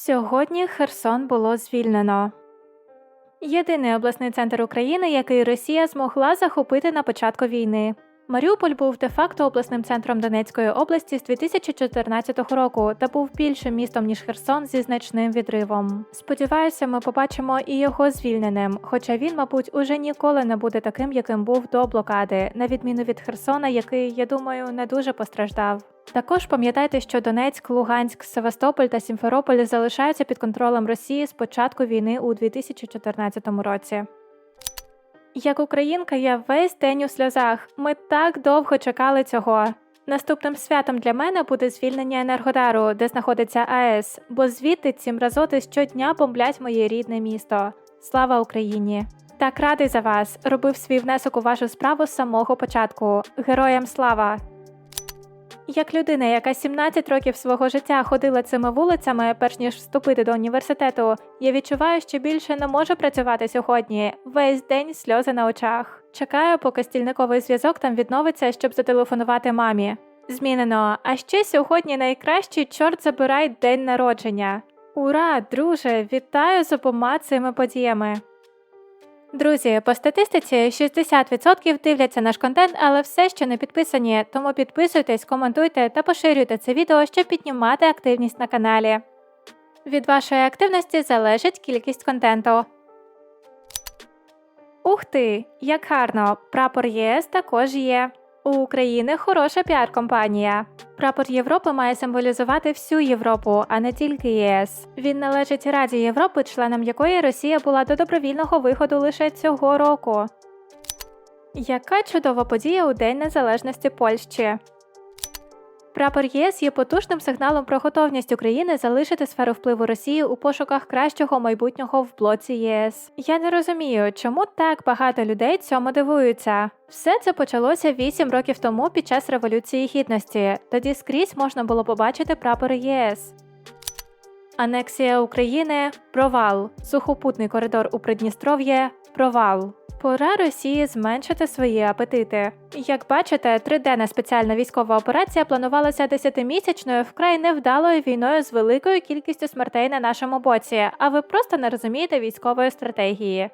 Сьогодні Херсон було звільнено. Єдиний обласний центр України, який Росія змогла захопити на початку війни. Маріуполь був де-факто обласним центром Донецької області з 2014 року та був більшим містом ніж Херсон зі значним відривом. Сподіваюся, ми побачимо і його звільненим, хоча він, мабуть, уже ніколи не буде таким, яким був до блокади, на відміну від Херсона, який, я думаю, не дуже постраждав. Також пам'ятайте, що Донецьк, Луганськ, Севастополь та Сімферополь залишаються під контролем Росії з початку війни у 2014 році. Як українка, я весь день у сльозах. Ми так довго чекали цього. Наступним святом для мене буде звільнення Енергодару, де знаходиться АЕС, бо звідти ці мразоти щодня бомблять моє рідне місто. Слава Україні! Так радий за вас. Робив свій внесок у вашу справу з самого початку. Героям слава! Як людина, яка 17 років свого життя ходила цими вулицями, перш ніж вступити до університету, я відчуваю, що більше не можу працювати сьогодні. Весь день сльози на очах. Чекаю, поки стільниковий зв'язок там відновиться, щоб зателефонувати мамі. Змінено. А ще сьогодні найкращий чорт забирай день народження. Ура, друже! Вітаю з обома цими подіями. Друзі, по статистиці 60% дивляться наш контент, але все ще не підписані, тому підписуйтесь, коментуйте та поширюйте це відео, щоб піднімати активність на каналі. Від вашої активності залежить кількість контенту. Ух ти, як гарно! Прапор ЄС також є. У України хороша піар-компанія. Прапор Європи має символізувати всю Європу, а не тільки ЄС. Він належить Раді Європи, членом якої Росія була до добровільного виходу лише цього року. Яка чудова подія у День Незалежності Польщі. Прапор ЄС є потужним сигналом про готовність України залишити сферу впливу Росії у пошуках кращого майбутнього в блоці ЄС. Я не розумію, чому так багато людей цьому дивуються. Все це почалося 8 років тому під час Революції Гідності. Тоді скрізь можна було побачити прапори єС. Анексія України провал. Сухопутний коридор у Придністров'ї провал. Пора Росії зменшити свої апетити. Як бачите, триденна спеціальна військова операція планувалася десятимісячною вкрай невдалою війною з великою кількістю смертей на нашому боці, а ви просто не розумієте військової стратегії.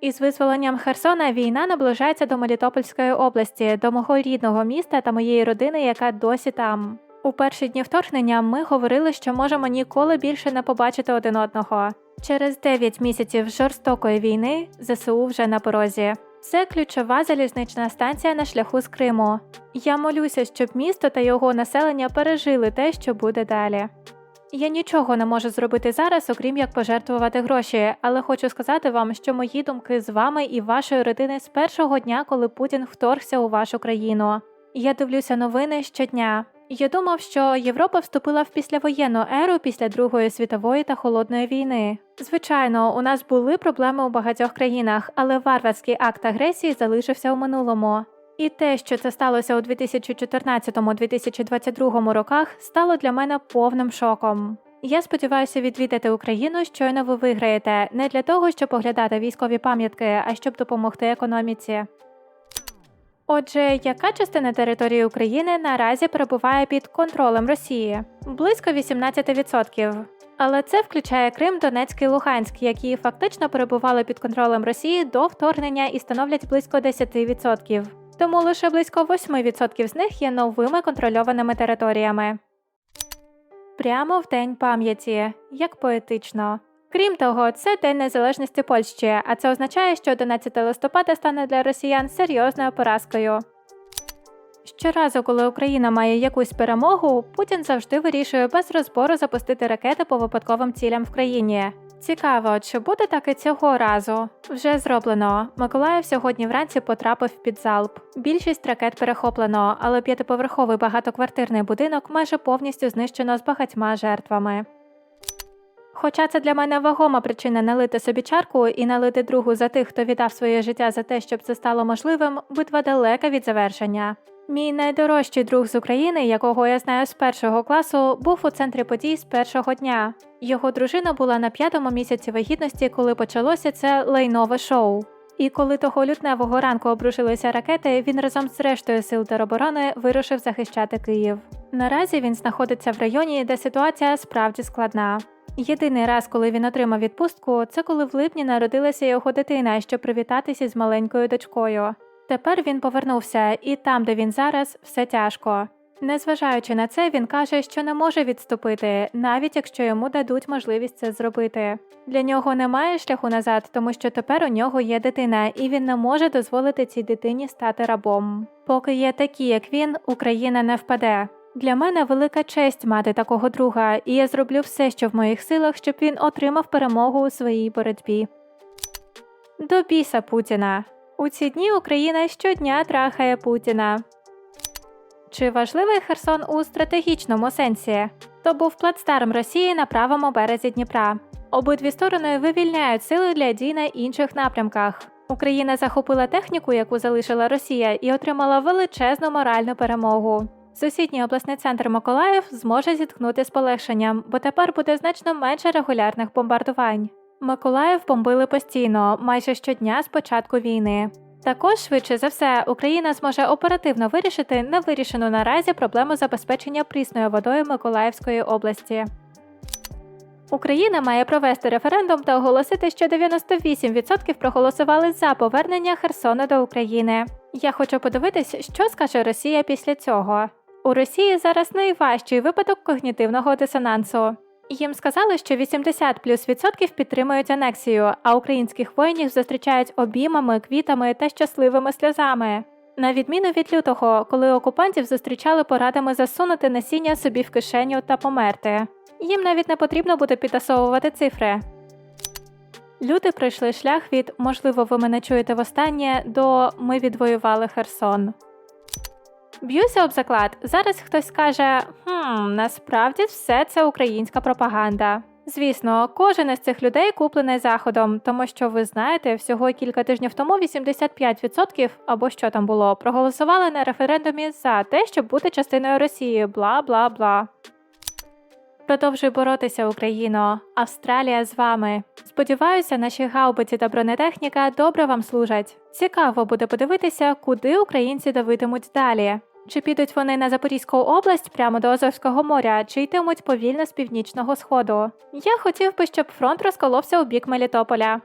Із визволенням Херсона війна наближається до Мелітопольської області, до мого рідного міста та моєї родини, яка досі там. У перші дні вторгнення ми говорили, що можемо ніколи більше не побачити один одного. Через 9 місяців жорстокої війни ЗСУ вже на порозі. Це ключова залізнична станція на шляху з Криму. Я молюся, щоб місто та його населення пережили те, що буде далі. Я нічого не можу зробити зараз, окрім як пожертвувати гроші, але хочу сказати вам, що мої думки з вами і вашою родиною з першого дня, коли Путін вторгся у вашу країну. Я дивлюся новини щодня. Я думав, що Європа вступила в післявоєнну еру після Другої світової та холодної війни. Звичайно, у нас були проблеми у багатьох країнах, але варварський акт агресії залишився у минулому. І те, що це сталося у 2014-2022 роках, стало для мене повним шоком. Я сподіваюся відвідати Україну, щойно ви виграєте, не для того, щоб оглядати військові пам'ятки, а щоб допомогти економіці. Отже, яка частина території України наразі перебуває під контролем Росії? Близько 18%. Але це включає Крим, Донецьк і Луганськ, які фактично перебували під контролем Росії до вторгнення і становлять близько 10%. Тому лише близько 8% з них є новими контрольованими територіями. Прямо в День пам'яті, як поетично. Крім того, це День Незалежності Польщі, а це означає, що 11 листопада стане для росіян серйозною поразкою. Щоразу, коли Україна має якусь перемогу, Путін завжди вирішує без розбору запустити ракети по випадковим цілям в країні. Цікаво, чи буде так і цього разу? Вже зроблено. Миколаїв сьогодні вранці потрапив під залп. Більшість ракет перехоплено, але п'ятиповерховий багатоквартирний будинок майже повністю знищено з багатьма жертвами. Хоча це для мене вагома причина налити собі чарку і налити другу за тих, хто віддав своє життя за те, щоб це стало можливим, битва далека від завершення. Мій найдорожчий друг з України, якого я знаю з першого класу, був у центрі подій з першого дня. Його дружина була на п'ятому місяці вагітності, коли почалося це лайнове шоу. І коли того лютневого ранку обрушилися ракети, він разом з рештою сил тероборони вирушив захищати Київ. Наразі він знаходиться в районі, де ситуація справді складна. Єдиний раз, коли він отримав відпустку, це коли в липні народилася його дитина, щоб привітатися з маленькою дочкою. Тепер він повернувся, і там, де він зараз, все тяжко. Незважаючи на це, він каже, що не може відступити, навіть якщо йому дадуть можливість це зробити. Для нього немає шляху назад, тому що тепер у нього є дитина, і він не може дозволити цій дитині стати рабом. Поки є такі, як він, Україна не впаде. Для мене велика честь мати такого друга, і я зроблю все, що в моїх силах, щоб він отримав перемогу у своїй боротьбі. До біса Путіна. У ці дні Україна щодня трахає Путіна. Чи важливий Херсон у стратегічному сенсі? То був плацдарм Росії на правому березі Дніпра. Обидві сторони вивільняють сили для дій на інших напрямках. Україна захопила техніку, яку залишила Росія, і отримала величезну моральну перемогу. Сусідній обласний центр Миколаїв зможе зіткнути з полегшенням, бо тепер буде значно менше регулярних бомбардувань. Миколаїв бомбили постійно, майже щодня з початку війни. Також, швидше за все, Україна зможе оперативно вирішити невирішену наразі проблему забезпечення прісною водою Миколаївської області. Україна має провести референдум та оголосити, що 98% проголосували за повернення Херсону до України. Я хочу подивитись, що скаже Росія після цього. У Росії зараз найважчий випадок когнітивного дисонансу. Їм сказали, що 80 плюс відсотків підтримують анексію, а українських воїнів зустрічають обіймами, квітами та щасливими сльозами. На відміну від лютого, коли окупантів зустрічали порадами засунути насіння собі в кишеню та померти. Їм навіть не потрібно буде підтасовувати цифри. Люди пройшли шлях від можливо, ви мене чуєте востаннє до ми відвоювали Херсон. Б'юся об заклад. Зараз хтось скаже: хм, насправді все це українська пропаганда. Звісно, кожен із цих людей куплений заходом, тому що ви знаєте, всього кілька тижнів тому 85% або що там було, проголосували на референдумі за те, щоб бути частиною Росії. Бла бла бла. Продовжуй боротися, Україно. Австралія з вами. Сподіваюся, наші гаубиці та бронетехніка добре вам служать. Цікаво буде подивитися, куди українці давитимуть далі. Чи підуть вони на Запорізьку область прямо до Азовського моря, чи йтимуть повільно з північного сходу? Я хотів би, щоб фронт розколовся у бік Мелітополя.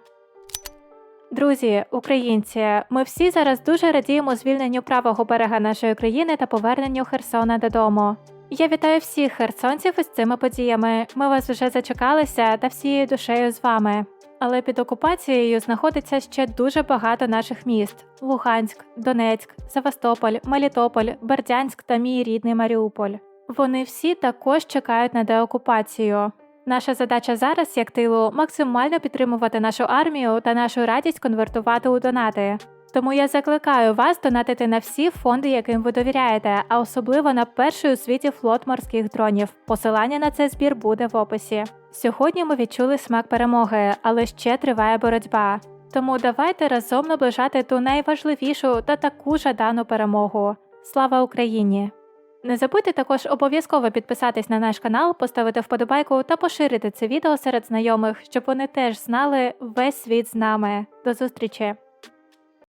Друзі, українці, ми всі зараз дуже радіємо звільненню правого берега нашої країни та поверненню Херсона додому. Я вітаю всіх херсонців із цими подіями. Ми вас вже зачекалися та всією душею з вами. Але під окупацією знаходиться ще дуже багато наших міст: Луганськ, Донецьк, Севастополь, Мелітополь, Бердянськ та мій рідний Маріуполь. Вони всі також чекають на деокупацію. Наша задача зараз, як тилу, максимально підтримувати нашу армію та нашу радість конвертувати у донати. Тому я закликаю вас донатити на всі фонди, яким ви довіряєте, а особливо на перший у світі флот морських дронів. Посилання на цей збір буде в описі. Сьогодні ми відчули смак перемоги, але ще триває боротьба. Тому давайте разом наближати ту найважливішу та таку жадану перемогу. Слава Україні! Не забудьте також обов'язково підписатись на наш канал, поставити вподобайку та поширити це відео серед знайомих, щоб вони теж знали весь світ з нами. До зустрічі!